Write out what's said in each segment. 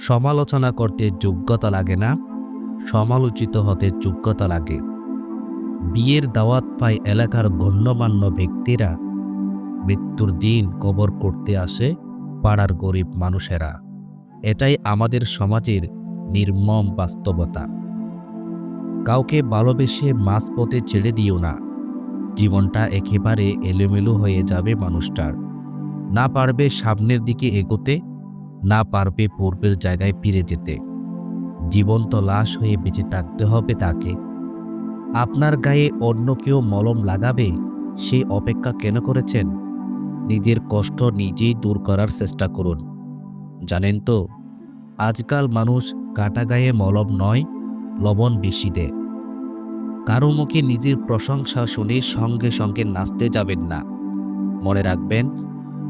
সমালোচনা করতে যোগ্যতা লাগে না, সমালোচিত হতে যোগ্যতা লাগে। বিয়ের দাওয়াত পায় এলাকার গণ্যমান্য ব্যক্তিরা। মৃত্যুর দিন কবর করতে আসে পাড়ার গরিব মানুষেরা। এটাই আমাদের সমাজের নির্মম বাস্তবতা। কাউকে ভালোবেসে মাঝপথে ছেড়ে দিও না। জীবনটা একেবারে এলোমেলো হয়ে যাবে মানুষটার। না পারবে সামনের দিকে এগোতে না পারবে পূর্বের জায়গায় ফিরে যেতে। জীবন্ত লাশ হয়ে বেঁচে থাকতে হবে তাকে। আপনার গায়ে অন্য কেউ মলম লাগাবে? সেই অপেক্ষা কেন করেছেন? নিজের কষ্ট নিজেই দূর করার চেষ্টা করুন। জানেন তো, আজকাল মানুষ কাটা গায়ে মলম নয়, লবণ বেশি দেয়। কারও মুখে নিজের প্রশংসা শুনে সঙ্গে সঙ্গে নাচতে যাবেন না। মনে রাখবেন,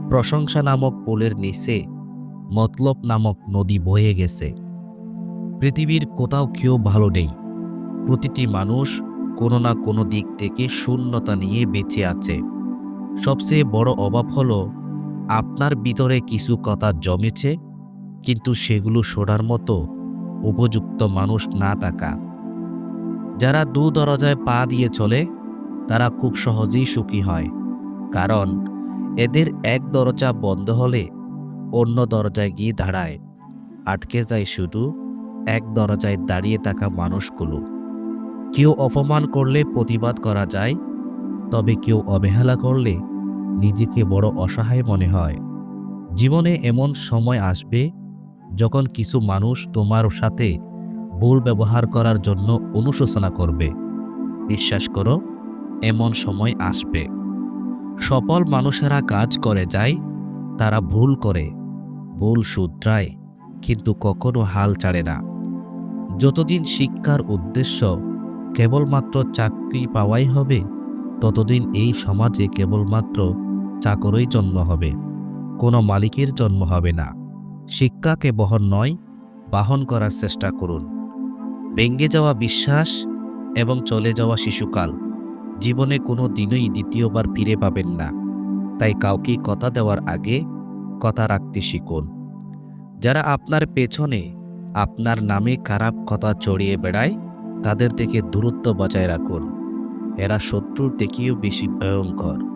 প্রশংসা নামক পোলের নিচে মতলব নামক নদী বয়ে গেছে। পৃথিবীর কোথাও কেউ ভালো নেই। প্রতিটি মানুষ কোনো না কোনো দিক থেকে শূন্যতা নিয়ে বেঁচে আছে। সবচেয়ে বড় অভাব হলো, আপনার ভিতরে কিছু কথা জমেছে, কিন্তু সেগুলো শোনার মতো উপযুক্ত মানুষ না থাকা। যারা দু দরজায় পা দিয়ে চলে, তারা খুব সহজেই সুখী হয়। কারণ, এদের এক দরজা বন্ধ হলে অন্য দরজায় গিয়ে দাঁড়ায়। আটকে যায় শুধু, এক দরজায় দাঁড়িয়ে থাকা মানুষগুলো। কেউ অপমান করলে প্রতিবাদ করা যায়, তবে কেউ অবহেলা করলে নিজেকে বড় অসহায় মনে হয়। জীবনে এমন সময় আসবে যখন কিছু মানুষ তোমার সাথে ভুল ব্যবহার করার জন্য অনুশোচনা করবে। বিশ্বাস করো, এমন সময় আসবে। সফল মানুষেরা কাজ করে যায়, তারা ভুল করে। ভুল শুধরায়, কিন্তু কখনো হাল ছাড়ে না। যতদিন শিক্ষার উদ্দেশ্য কেবলমাত্র চাকরি পাওয়াই হবে, ততদিন এই সমাজে কেবলমাত্র চাকরই জন্ম হবে, কোনো মালিকের জন্ম হবে না। শিক্ষাকে বহন নয়, বাহন করার চেষ্টা করুন। ভেঙ্গে যাওয়া বিশ্বাস এবং চলে যাওয়া শিশুকাল জীবনে কোনো দিনই দ্বিতীয়বার ফিরে পাবেন না। তাই কাউকে কথা দেওয়ার আগে কথা রাখতে শিখুন। যারা আপনার পেছনে আপনার নামে খারাপ কথা ছড়িয়ে বেড়ায়, তাদের থেকে দূরত্ব বজায় রাখুন। এরা শত্রুর থেকেও বেশি ভয়ঙ্কর।